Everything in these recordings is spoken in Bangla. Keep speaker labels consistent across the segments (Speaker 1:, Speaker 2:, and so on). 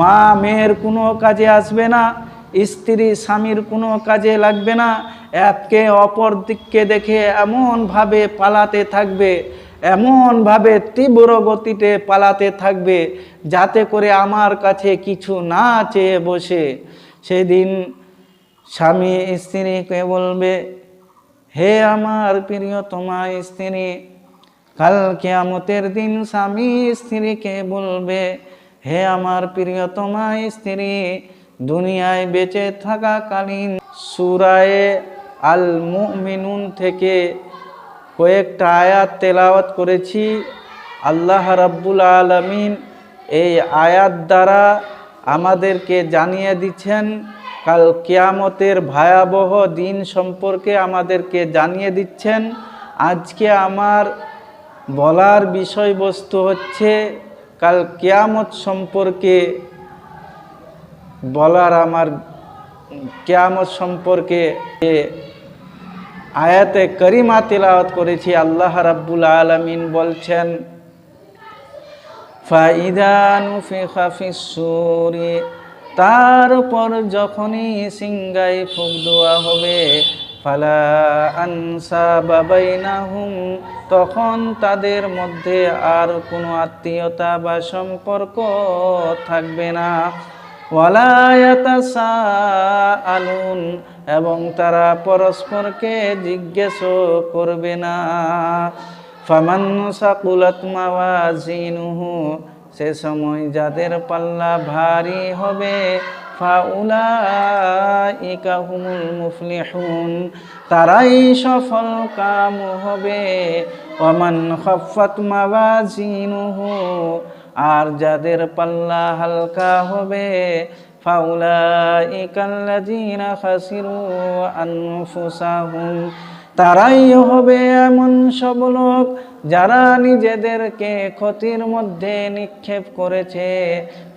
Speaker 1: মা মেয়ের কোনো কাজে আসবে না, স্ত্রী স্বামীর কোনো কাজে লাগবে না, একে অপর দিককে দেখে এমনভাবে পালাতে থাকবে, এমনভাবে তীব্র গতিতে পালাতে থাকবে যাতে করে আমার কাছে কিছু না চেয়ে বসে। সেদিন স্বামী স্ত্রীকে বলবে, হে আমার প্রিয় প্রিয়তমা স্ত্রী, কাল কেয়ামতের দিন স্বামী স্ত্রীকে বলবে হে আমার প্রিয়তমা স্ত্রী, দুনিয়ায় বেঁচে থাকাকালীন সুরায়ে আল মুমিনুন থেকে কয়েকটা আয়াত তেলাওয়াত করেছি। আল্লাহ রাব্বুল আলমিন এই আয়াত দ্বারা আমাদেরকে জানিয়ে দিচ্ছেন, কাল কেয়ামতের ভয়াবহ দিন সম্পর্কে আমাদেরকে জানিয়ে দিচ্ছেন। আজকে আমার বলার বিষয়বস্তু হচ্ছে কাল কেয়ামত সম্পর্কে বলার আমার কেয়ামত সম্পর্কে আয়াতে করিমা তিলাওয়াত করেছি, আল্লাহ রাব্বুল আলামিন বলছেন ফাইদানু ফিসুরি তার উপর যখনই সিংগাই ফুক দেওয়া হবে ফালা আনসা বাবাইনাহুম তখন তাদের মধ্যে আর কোনো আত্মীয়তা বা সম্পর্ক থাকবে না। আলুন এবং তারা পরস্পরকে জিজ্ঞেস করবে না। ফামান মাওয়াজিনুহু, সে সময় যাদের পাল্লা ভারী হবে ফাউলাইকা হুমুল মুফলিহুন, তারাই সফল কাম হবে। ওমান খফাত মাওয়াজিনুহু, আর যাদের পাল্লা হালকা হবে, ফাউলাইকাল্লাযীনা খাসিরু আনফুসাহুম, তারাই হবে এমন সব লোক যারা নিজেদেরকে ক্ষতির মধ্যে নিক্ষেপ করেছে,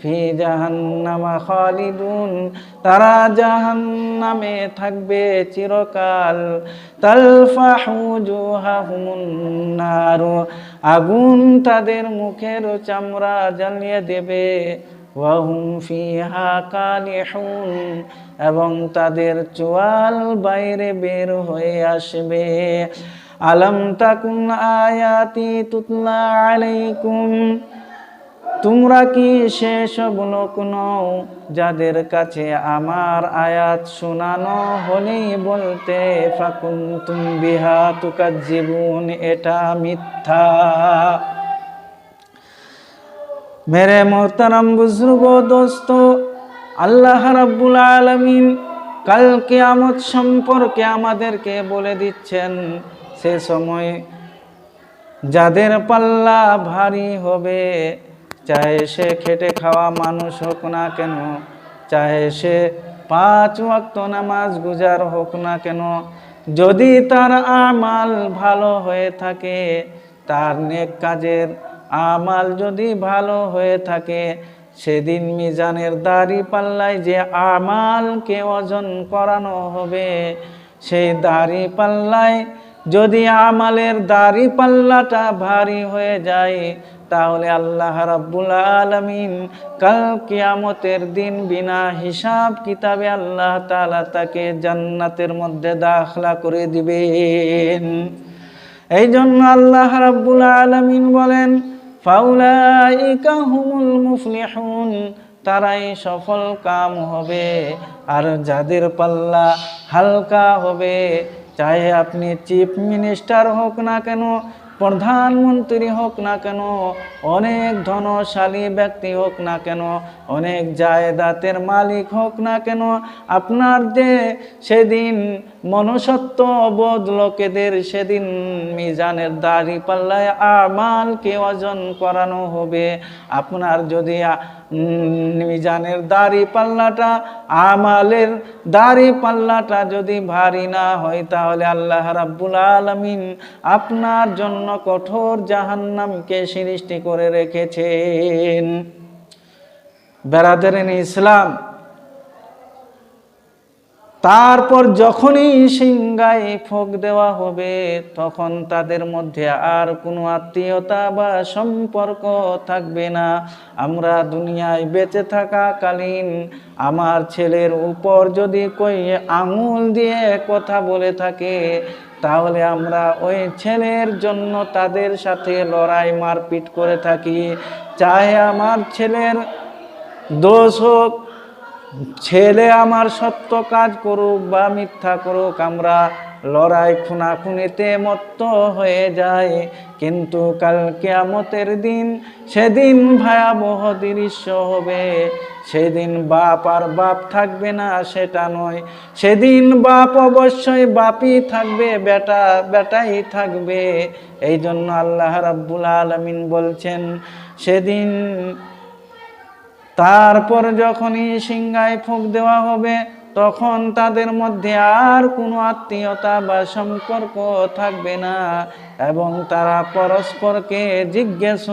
Speaker 1: ফি জাহান্নামা খালিদুন, তারা জাহান্নামে থাকবে চিরকাল। তালফাহু জুহাহুমুন নারু, আগুন তাদের মুখের চামড়া জ্বালিয়ে দেবে। ওয়াহুম ফিহা কালিহুন, এবং তাদের চোয়াল বাইরে বের হয়ে আসবে। আলম তাকুন আয়াতি তুতলা আলাইকুম। তোমরা কি সেসব লোক নও? যাদের কাছে আমার আয়াত শোনানো হলেই বলতে ফাকুন তুম বিহা তুকার জীবন এটা মিথ্যা। মেরে মোহতারাম বুজুর্গ দোস্ত, আল্লাহ রাব্বুল আলমিন কাল কেয়ামত সম্পর্কে আমাদেরকে বলে দিচ্ছেন সে সময় যাদের পাল্লা ভারী হবে, চাহে সে খেটে খাওয়া মানুষ হোক না কেন, চাহে সে পাঁচ ওয়াক্ত নামাজ গুজার হোক না কেন, যদি তার আমাল ভালো হয়ে থাকে, তার নেক কাজের আমাল যদি ভালো হয়ে থাকে, সেদিন মিজানের দাড়ি পাল্লায় যে আমালকে ওজন করানো হবে, সেই দাড়ি পাল্লায় যদি আমালের দাড়ি পাল্লাটা ভারী হয়ে যায়, তাহলে আল্লাহ রাব্বুল আলামিন কাল কিয়ামতের দিন বিনা হিসাব কিতাবে আল্লাহ তালা তাকে জান্নাতের মধ্যে দাখলা করে দিবেন। এই জন্য আল্লাহ রাব্বুল আলামিন বলেন, ফাউলাইকা হুমুল মুফলিহুন, তারাই সফল কাম হবে, আর যাদের পাল্লা হালকা হবে চাহে আপনি চিফ মিনিস্টার হোক না কেন প্রধানমন্ত্রী হোক না কেন অনেক ধনশালী ব্যক্তি হোক না কেন অনেক জায়দাতের মালিক হোক না কেন আপনার যে সেদিন মনুষ্যত্ব বোধ লোকেদের সেদিন মিজানের দাড়ি পাল্লায় আমালকে ওজন করানো হবে। আপনার যদি মিজানের দাড়ি পাল্লাটা, আমালের দাড়ি পাল্লাটা যদি ভারী না হয়, তাহলে আল্লাহ রাব্বুল আলামিন আপনার জন্য কঠোর জাহান্নামকে সৃষ্টি করে রেখেছেন। বেড়াদেরেন ইসলাম তারপর যখনই সিংগায় ফোক দেওয়া হবে, তখন তাদের মধ্যে আর কোনো আত্মীয়তা বা সম্পর্ক থাকবে না। আমরা দুনিয়ায় বেঁচে থাকাকালীন আমার ছেলের উপর যদি কই আঙুল দিয়ে কথা বলে থাকে, তাহলে আমরা ওই ছেলের জন্য তাদের সাথে লড়াই মারপিট করে থাকি। চাহে আমার ছেলের দোষ হোক ছেলে আমার সত্য কাজ করুক বা মিথ্যা করুক, আমরা লড়াই খুনাখুনিতে মত্ত হয়ে যায় কিন্তু কাল কেয়ামতের দিন সেদিন ভয়াবহ দৃশ্য হবে। সেদিন বাপ আর বাপ থাকবে না, সেটা নয়। সেদিন বাপ অবশ্যই বাপই থাকবে, বেটা বেটাই থাকবে। এই জন্য আল্লাহ রাব্বুল আলমিন বলছেন, সেদিন তারপর যখনই সিংহায় ফুঁক দেওয়া হবে, তখন তাদের মধ্যে আর কোনো আত্মীয়তা বা সম্পর্ক থাকবে না এবং তারা পরস্পরকে জিজ্ঞেস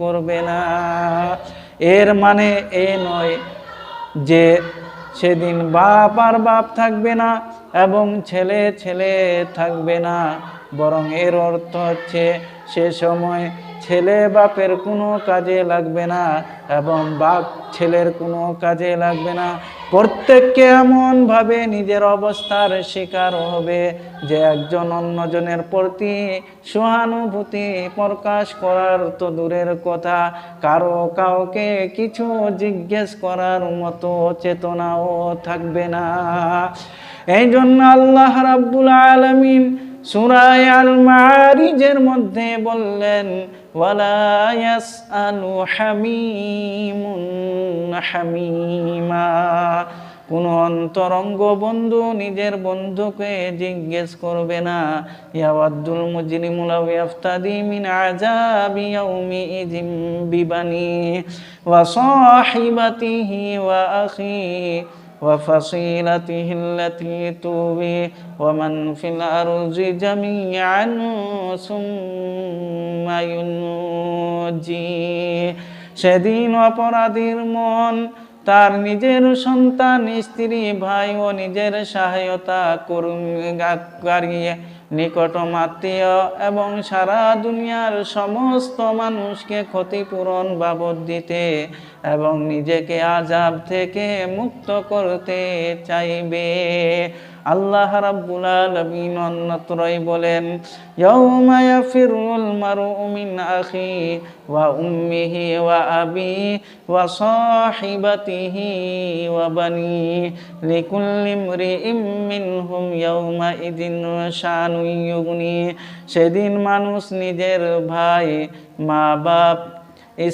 Speaker 1: করবে না। এর মানে এ নয় যে সেদিন বাপ আর বাপ থাকবে না এবং ছেলে ছেলে থাকবে না, বরং এর অর্থ হচ্ছে সে সময় ছেলে বাপের কোনো কাজে লাগবে না এবং বাপ ছেলের কোনো কাজে লাগবে না। প্রত্যেককে এমনভাবে নিজের অবস্থার শিকার হবে যে একজন অন্যজনের প্রতি সহানুভূতি প্রকাশ করার তো দূরের কথা। কারও কাউকে কিছু জিজ্ঞেস করার মতো চেতনাও থাকবে না। এই জন্য আল্লাহ রাব্বুল আলমিন সুরায় আল মারিজের মধ্যে বললেন ওয়ালা ইয়াসআলু হামিমুন হামিমা। কোন অন্তরঙ্গ বন্ধু নিজের বন্ধুকে জিজ্ঞেস করবে না। ইয়াওয়াদ্দুল মুজরিমু লাউ ইয়াফতাদি মিন আযাবি ইয়াউমি ইযিম বিবানি ওয়া সাহিবাতিহি ওয়া আখি। وفصيلته التي توي ومن في الأرض جميعا ثم ينجي সেদিন অপরাধীর মন তার নিজের সন্তান স্ত্রী ভাই ও নিজের সহায়তা কর্মী নিকটম আত্মীয় এবং সারা দুনিয়ার সমস্ত মানুষকে ক্ষতিপূরণ বাবদ দিতে এবং নিজেকে আজাব থেকে মুক্ত করতে চাইবে। আল্লাহ রাব্বুল আলামিন অন্যত্রই বলেন, ইয়াউমা ইয়াফিরুল মারউ মিন আখি ওয়া উম্মিহি ওয়া আবি ওয়া সাহিবাতিহি ওয়া বানি লিকুল্লি ইমরিইম মিনহুম ইয়াউমা ইদিন শানু ইউগনি। সেদিন মানুষ নিজের ভাই মা বাপ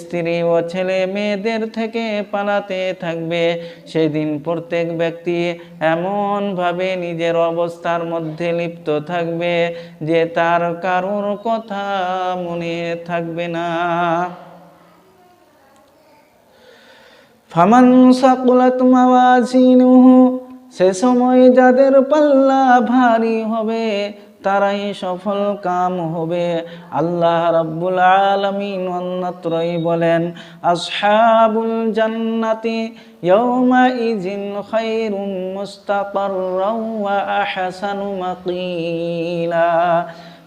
Speaker 1: স্ত্রী ও ছেলে মেয়েদের থেকে পালাতে থাকবে। সেদিন প্রত্যেক ব্যক্তি এমনভাবে নিজের অবস্থার মধ্যে লিপ্ত থাকবে যে তার কারোর কথা মনে থাকবে না। ফামান সাকুলাত মাওয়াজিনুহু, সে সময় যাদের পাল্লা ভারী হবে তারাই সফল কাম হবে আল্লাহ রাব্বুল আলামিন অন্যত্রই বলেন আসহাবুল জান্নাতি ইয়াউমা ইজিন খায়রুম মুস্তাকাররাও ওয়া আহসানু মাকিলা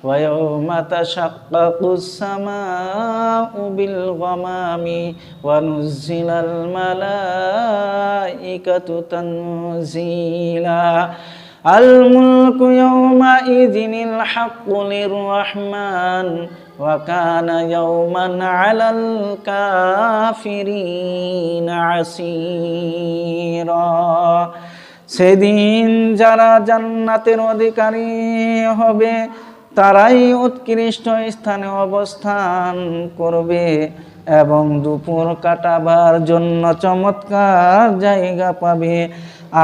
Speaker 1: ويوم تشقق السماء بالغمام ونزل الملائكة تنزيلا الملك يومئذ الحق للرحمن وكان يوما على الكافرين عسيرا সেদিন যারা জান্নাতের অধিকারী হবে তারাই উৎকৃষ্ট স্থানে অবস্থান করবে এবং দুপুর কাটাবার জন্য চমৎকার জায়গা পাবে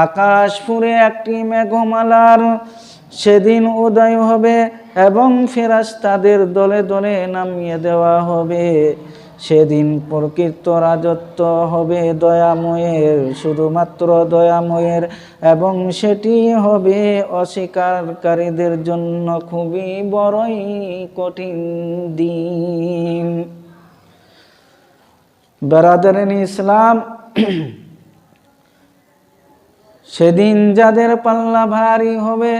Speaker 1: আকাশ ফুরে একটি মেঘমালার, সেদিন উদয় হবে এবং ফেরাস্তাদের দলে দলে নামিয়ে দেওয়া হবে। সেদিন প্রকৃত রাজত্ব হবে দয়াময়ের, শুধুমাত্র দয়াময়ের, এবং সেটি হবে অস্বীকারীদের জন্য খুবই বড়ই কঠিন দিন। বেরাদারিন ইসলাম সেদিন যাদের পাল্লা ভারী হবে,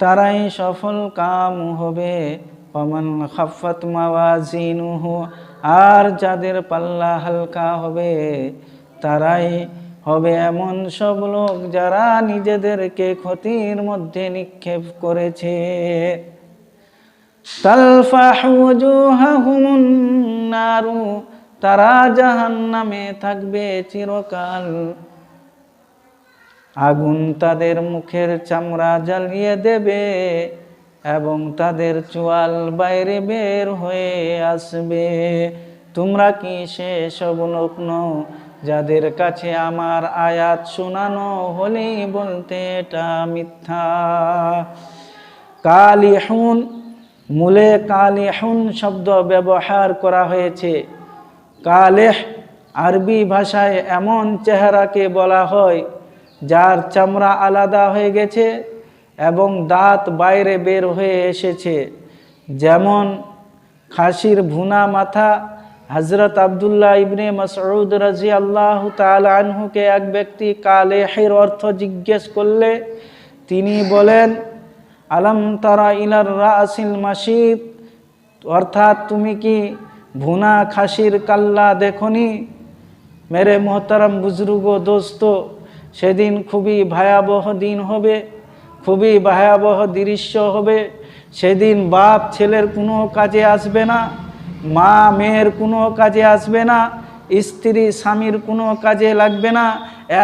Speaker 1: তারাই সফল কাম হবে। অমন খাফত মাওয়াজিনুহু, আর যাদের পাল্লা হালকা হবে, তারাই হবে এমন সব লোক যারা নিজেদেরকে ক্ষতির মধ্যে নিক্ষেপ করেছে। তারা জাহান্নামে থাকবে চিরকাল। আগুন তাদের মুখের চামড়া জ্বালিয়ে দেবে এবং তাদের চোয়াল বাইরে বের হয়ে আসবে। তোমরা কি সে সব লোক নও যাদের কাছে আমার আয়াত শোনানো হলেই বলতে এটা মিথ্যা। কালিহুন, মূলে কালিহুন শব্দ ব্যবহার করা হয়েছে। কালেহ, আরবি ভাষায় এমন চেহারাকে বলা হয় যার চামড়া আলাদা হয়ে গেছে এবং দাঁত বাইরে বের হয়ে এসেছে। যেমন খাসির ভুনা মাথা হজরত আবদুল্লাহ ইবনে মসউদ রাজি আল্লাহ আনহুকে এক ব্যক্তি কালেহের অর্থ জিজ্ঞেস করলে তিনি বলেন, আলম তারা ইলার রাসিল মাসিদ অর্থাৎ তুমি কি ভুনা খাসির কাল্লা দেখনি? মেরে মোহতারাম বুজরুগ দোস্ত সেদিন খুবই ভয়াবহ দিন হবে, খুবই ভয়াবহ দৃশ্য হবে। সেদিন বাপ ছেলের কোনো কাজে আসবে না, মা মেয়ের কোনো কাজে আসবে না, স্ত্রী স্বামীর কোনো কাজে লাগবে না।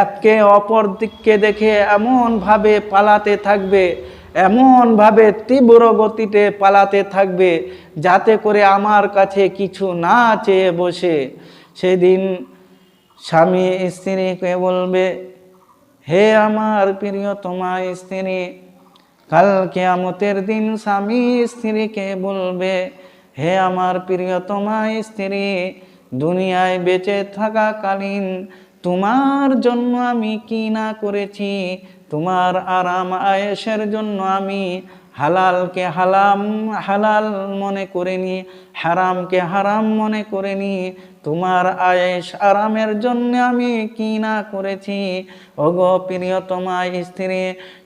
Speaker 1: একে অপর দিককে দেখে এমনভাবে পালাতে থাকবে, এমনভাবে তীব্র গতিতে পালাতে থাকবে, যাতে করে আমার কাছে কিছু না চেয়ে বসে। সেদিন স্বামী স্ত্রীকে বলবে হে আমার প্রিয়তমা স্ত্রী, কাল কেয়ামতের দিন স্বামী স্ত্রীকে বলবে, হে আমার প্রিয়তমা স্ত্রী, দুনিয়ায় বেঁচে থাকাকালীন তোমার জন্য আমি কি না করেছি? তোমার আরাম আয়েসের জন্য আমি হালালকে হালাম, হালাল মনে করিনি, হারামকে হারাম মনে করিনি তোমার আয়েস আরামের জন্য আমি কি না করেছি? ওগো প্রিয়তমা স্ত্রী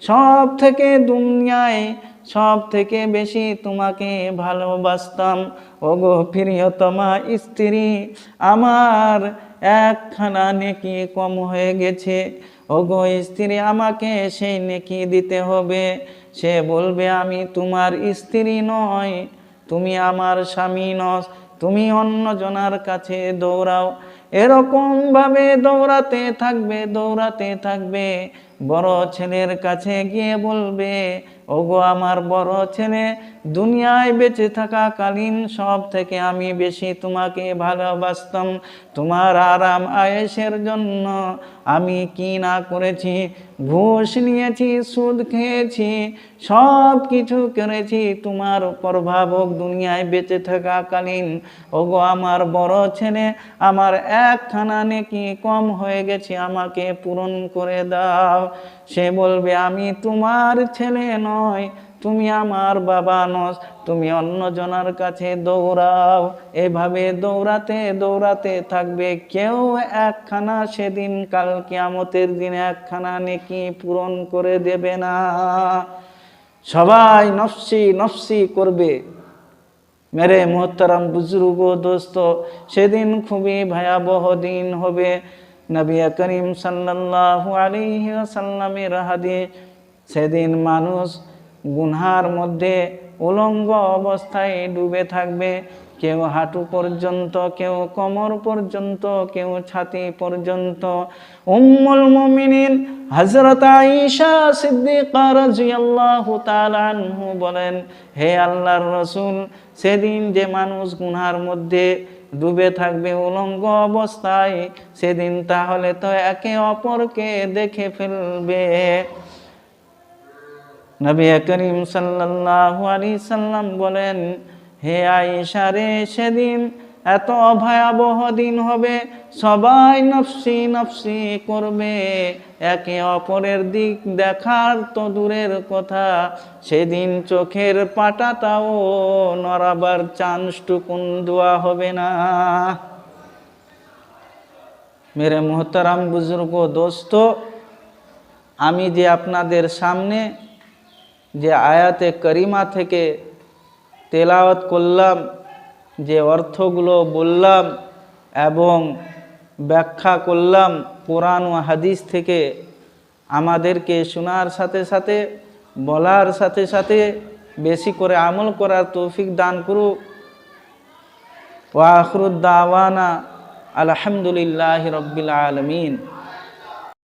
Speaker 1: সব থেকে দুনিয়ায় সব থেকে বেশি তোমাকে ভালোবাসতাম। ওগো প্রিয়তমা স্ত্রী, আমার একখানা নেকি কম হয়ে গেছে। ওগো স্ত্রী, আমাকে সেই নেকি দিতে হবে। সে বলবে, আমি তোমার স্ত্রী নয়, তুমি আমার স্বামী নস। তুমি অন্য জনার কাছে দৌড়াও। এরকমভাবে দৌড়াতে থাকবে দৌড়াতে থাকবে। বড় ছেলের কাছে গিয়ে বলবে ওগো আমার বড় ছেলে, দুনিয়ায় বেঁচে থাকাকালীন সব থেকে আমি বেশি তোমাকে ভালোবাসতাম। তোমার আরাম আয়েসের জন্য আমি কি না করেছি? ঘুষ নিয়েছি, সুদ খেয়েছি সব কিছু করেছি। তোমার প্রভাবক দুনিয়ায় বেঁচে থাকাকালীন ওগো আমার বড় ছেলে, আমার একখানা নেকি কম হয়ে গেছে, আমাকে পূরণ করে দাও। সে বলবে, আমি তোমার ছেলে নয় তুমি আমার বাবা নস, তুমি অন্য জনার কাছে দৌড়াও। এভাবে দৌড়াতে দৌড়াতে থাকবে কেউ একখানা, সেদিন কাল কিয়ামতের দিনে একখানা নেকি পূরণ করে দেবে না। সবাই নফসি নফসি করবে। মেরে মোহতারাম বুজুর্গ দোস্ত, সেদিন খুবই ভয়াবহ দিন হবে। নবী করিম সাল্লাল্লাহু আলাইহি ওয়াসাল্লামের হাদিস সেদিন মানুষ গুনহার মধ্যে উলঙ্গ অবস্থায় ডুবে থাকবে। কেউ হাঁটু পর্যন্ত, কেউ কোমর পর্যন্ত, কেউ ছাতি পর্যন্ত। উম্মুল মুমিনিন হযরত আয়েশা সিদ্দিকা রাদিয়াল্লাহু তাআলা আনহু বলেন, হে আল্লাহর রাসূল, সেদিন যে মানুষ গুনহার মধ্যে ডুবে থাকবে উলঙ্গ অবস্থায়, সেদিন তাহলে তো একে অপরকে দেখে ফেলবে। নবী করিম সাল্লাহ আলি সাল্লাম বলেন, হে আইসারে সেদিন এত ভয়াবহ দিন হবে, সবাই নফসি নফসি করবে। একে অপরের দিক দেখার তো দূরের কথা, সেদিন চোখের পাটাটাও নড়াবার চান্সটুকুন দেওয়া হবে না। মেরে মোহতারাম বুজুর্গ, দোস্ত, আমি যে আপনাদের সামনে যে আয়াতে করিমা থেকে তেলাওয়াত করলাম যে অর্থগুলো বললাম এবং ব্যাখ্যা করলাম কোরআন ও হাদিস থেকে আমাদেরকে শোনার সাথে সাথে, বলার সাথে সাথে বেশি করে আমল করার তৌফিক দান করুক। ওয়াখরুদ্দাওয়ানা আলহামদুলিল্লাহ রব্বিল আলমিন।